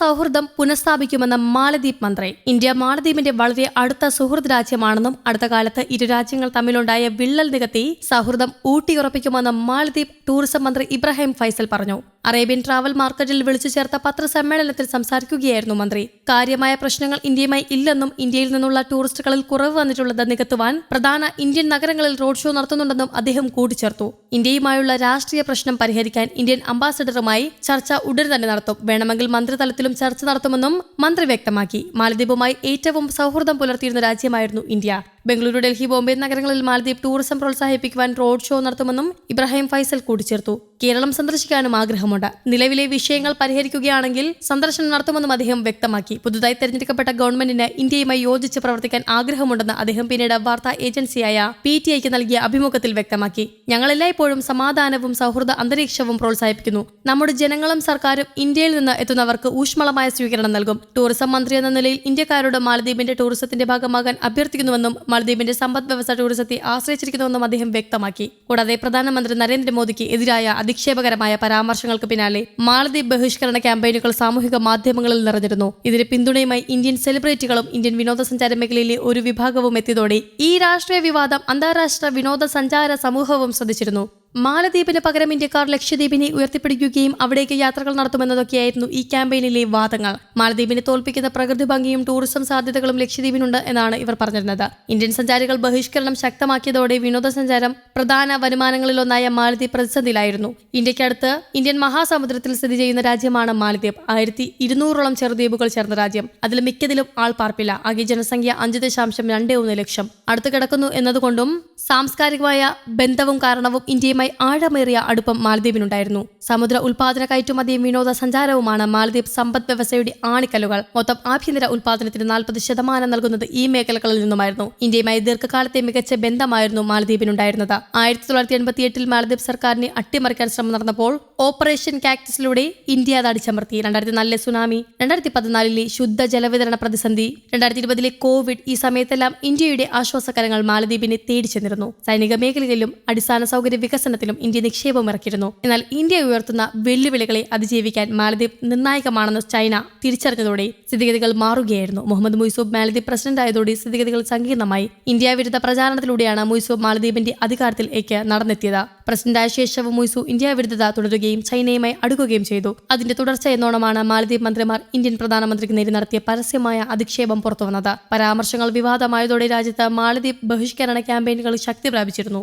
സൗഹൃദം പുനഃസ്ഥാപിക്കുമെന്ന് മാലദ്വീപ് മന്ത്രി. ഇന്ത്യ മാലദ്വീപിന്റെ വളരെ അടുത്ത സുഹൃദ് രാജ്യമാണെന്നും അടുത്ത കാലത്ത് ഇരു രാജ്യങ്ങൾ തമ്മിലുണ്ടായ വിള്ളൽ നികത്തി സൗഹൃദം ഊട്ടിയുറപ്പിക്കുമെന്ന് മാലദ്വീപ് ടൂറിസം മന്ത്രി ഇബ്രാഹിം ഫൈസൽ പറഞ്ഞു. അറേബ്യൻ ട്രാവൽ മാർക്കറ്റിൽ വിളിച്ചു ചേർത്ത പത്രസമ്മേളനത്തിൽ സംസാരിക്കുകയായിരുന്നു മന്ത്രി. കാര്യമായ പ്രശ്നങ്ങൾ ഇന്ത്യയുമായി ഇല്ലെന്നും ഇന്ത്യയിൽ നിന്നുള്ള ടൂറിസ്റ്റുകളിൽ കുറവ് വന്നിട്ടുള്ളത് നികത്തുവാൻ പ്രധാന ഇന്ത്യൻ നഗരങ്ങളിൽ റോഡ് ഷോ നടത്തുന്നുണ്ടെന്നും അദ്ദേഹം കൂട്ടിച്ചേർത്തു. ഇന്ത്യയുമായുള്ള രാഷ്ട്രീയ പ്രശ്നം പരിഹരിക്കാൻ ഇന്ത്യൻ അംബാസഡറുമായി ചർച്ച ഉടൻ തന്നെ നടത്തും. വേണമെങ്കിൽ മന്ത്രിതലത്തിലും ചർച്ച നടത്തുമെന്നും മന്ത്രി വ്യക്തമാക്കി. മാലദ്വീപുമായി ഏറ്റവും സൗഹൃദം പുലർത്തിയിരുന്ന രാജ്യമായിരുന്നു ഇന്ത്യ. ബംഗളൂരു ഡൽഹി ബോംബെ നഗരങ്ങളിൽ മാലദ്വീപ് ടൂറിസം പ്രോത്സാഹിപ്പിക്കുവാൻ റോഡ് ഷോ നടത്തുമെന്നും ഇബ്രാഹിം ഫൈസൽ കൂട്ടിച്ചേർത്തു. കേരളം സന്ദർശിക്കാനും ആഗ്രഹമുണ്ട്. നിലവിലെ വിഷയങ്ങൾ പരിഹരിക്കുകയാണെങ്കിൽ സന്ദർശനം നടത്തുമെന്നും അദ്ദേഹം വ്യക്തമാക്കി. പുതുതായി തെരഞ്ഞെടുക്കപ്പെട്ട ഗവൺമെന്റിന് ഇന്ത്യയുമായി യോജിച്ച് പ്രവർത്തിക്കാൻ ആഗ്രഹമുണ്ടെന്ന് അദ്ദേഹം പിന്നീട് വാർത്താ ഏജൻസിയായ പി ടി ഐക്ക് നൽകിയ അഭിമുഖത്തിൽ വ്യക്തമാക്കി. ഞങ്ങൾ എല്ലായ്പ്പോഴും സമാധാനവും സൗഹൃദ അന്തരീക്ഷവും പ്രോത്സാഹിപ്പിക്കുന്നു. നമ്മുടെ ജനങ്ങളും സർക്കാരും ഇന്ത്യയിൽ നിന്ന് എത്തുന്നവർക്ക് ഊഷ്മളമായ സ്വീകരണം നൽകും. ടൂറിസം മന്ത്രി എന്ന നിലയിൽ ഇന്ത്യക്കാരോട് മാലദ്വീപിന്റെ ടൂറിസത്തിന്റെ ഭാഗമാകാൻ അഭ്യർത്ഥിക്കുന്നുവെന്നും മാലദ്വീപിന്റെ സമ്പദ് വ്യവസ്ഥ ടൂറിസത്തെ ആശ്രയിച്ചിരിക്കുന്നുവെന്നും അദ്ദേഹം വ്യക്തമാക്കി. കൂടാതെ പ്രധാനമന്ത്രി നരേന്ദ്രമോദിക്ക് എതിരായ അധിക്ഷേപകരമായ പരാമർശങ്ങൾക്ക് പിന്നാലെ മാലദ്വീപ് ബഹിഷ്കരണ ക്യാമ്പയിനുകൾ സാമൂഹിക മാധ്യമങ്ങളിൽ നിറഞ്ഞിരുന്നു. ഇതിന് പിന്തുണയുമായി ഇന്ത്യൻ സെലിബ്രിറ്റികളും ഇന്ത്യൻ വിനോദസഞ്ചാര മേഖലയിലെ ഒരു വിഭാഗവും എത്തിയതോടെ ഈ രാഷ്ട്രീയ വിവാദം അന്താരാഷ്ട്ര വിനോദസഞ്ചാര സമൂഹവും ശ്രദ്ധിച്ചിരുന്നു. മാലദ്വീപിന് പകരം ഇന്ത്യക്കാർ ലക്ഷദ്വീപിനെ ഉയർത്തിപ്പിടിക്കുകയും അവിടേക്ക് യാത്രകൾ നടത്തുമെന്നതൊക്കെയായിരുന്നു ഈ ക്യാമ്പയിനിലെ വാദങ്ങൾ. മാലദ്വീപിനെ തോൽപ്പിക്കുന്ന പ്രകൃതി ഭംഗിയും ടൂറിസം സാധ്യതകളും ലക്ഷദ്വീപിനുണ്ട് എന്നാണ് ഇവർ പറഞ്ഞിരുന്നത്. ഇന്ത്യൻ സഞ്ചാരികൾ ബഹിഷ്കരണം ശക്തമാക്കിയതോടെ വിനോദസഞ്ചാരം പ്രധാന വരുമാനങ്ങളിലൊന്നായ മാലദ്വീപ് പ്രതിസന്ധിയിലായിരുന്നു. ഇന്ത്യക്കടുത്ത് ഇന്ത്യൻ മഹാസമുദ്രത്തിൽ സ്ഥിതി ചെയ്യുന്ന രാജ്യമാണ് മാലദ്വീപ്. ആയിരത്തി ഇരുന്നൂറോളം ചെറുദ്വീപുകൾ ചേർന്ന രാജ്യം. അതിൽ മിക്കതിലും ആൾ പാർപ്പില്ല ആകെ ജനസംഖ്യ അഞ്ച് ദശാംശം രണ്ട് ഒന്ന് ലക്ഷം. അടുത്ത് കിടക്കുന്നു എന്നതുകൊണ്ടും സാംസ്കാരികമായ ബന്ധവും കാരണവും ഇന്ത്യയുമായി ആഴമേറിയ അടുപ്പം മാലദ്വീപിനുണ്ടായിരുന്നു. സമുദ്ര ഉൽപാദന കയറ്റുമതിയും വിനോദസഞ്ചാരവുമാണ് മാലദ്വീപ് സമ്പദ് വ്യവസ്ഥയുടെ ആണിക്കല്ലുകൾ. മൊത്തം ആഭ്യന്തര ഉൽപാദനത്തിന് നാൽപ്പത് ശതമാനം നൽകുന്നത് ഈ മേഖലകളിൽ നിന്നുമായിരുന്നു. ഇന്ത്യയുമായി ദീർഘകാലത്തെ മികച്ച ബന്ധമായിരുന്നു മാലദ്വീപിനുണ്ടായിരുന്നത്. ആയിരത്തി തൊള്ളായിരത്തി എൺപത്തി എട്ടിൽ മാലദ്വീപ് സർക്കാരിനെ അട്ടിമറിക്കാൻ ശ്രമം നടന്നപ്പോൾ ഓപ്പറേഷൻ കാക്ടസിലൂടെ ഇന്ത്യ അത് അടിച്ചമർത്തി രണ്ടായിരത്തി നാലിലെ സുനാമി രണ്ടായിരത്തി പതിനാലിലെ ശുദ്ധ ജലവിതരണ പ്രതിസന്ധി രണ്ടായിരത്തി ഇരുപതിലെ കോവിഡ് ഈ സമയത്തെല്ലാം ഇന്ത്യയുടെ ആശ്വാസകരങ്ങൾ മാലദ്വീപിനെ തേടി ചെന്നിരുന്നു സൈനിക മേഖലയിലും അടിസ്ഥാന സൗകര്യ വികസനത്തിലും ഇന്ത്യ നിക്ഷേപം ഇറക്കിയിരുന്നു. എന്നാൽ ഇന്ത്യ ഉയർത്തുന്ന വെല്ലുവിളികളെ അതിജീവിക്കാൻ മാലദ്വീപ് നിർണായകമാണെന്ന് ചൈന തിരിച്ചറിഞ്ഞതോടെ സ്ഥിതിഗതികൾ മാറുകയായിരുന്നു. മുഹമ്മദ് മുയ്സൂബ് മാലദ്വീപ് പ്രസിഡന്റ് ആയതോടെ സ്ഥിതിഗതികൾ സങ്കീർണമായി. ഇന്ത്യ വിരുദ്ധ പ്രചാരണത്തിലൂടെയാണ് മുയ്സൂബ് മാലദ്വീപിന്റെ അധികാരത്തിലേക്ക് നടന്നെത്തിയത്. പ്രസിഡന്റായ ശേഷവും മുയ്സു ഇന്ത്യ വിരുദ്ധത തുടരുകയും ചൈനയുമായി അടുക്കുകയും ചെയ്തു. അതിന്റെ തുടർച്ച എന്നോണമാണ് മാലദ്വീപ് മന്ത്രിമാർ ഇന്ത്യൻ പ്രധാനമന്ത്രിക്ക് നേരി നടത്തിയ പരസ്യമായ അധിക്ഷേപം പുറത്തുവന്നത്. പരാമർശങ്ങൾ വിവാദമായതോടെ രാജ്യത്ത് മാലദ്വീപ് ബഹിഷ്കരണ ക്യാമ്പയിനുകൾ ശക്തി പ്രാപിച്ചിരുന്നു.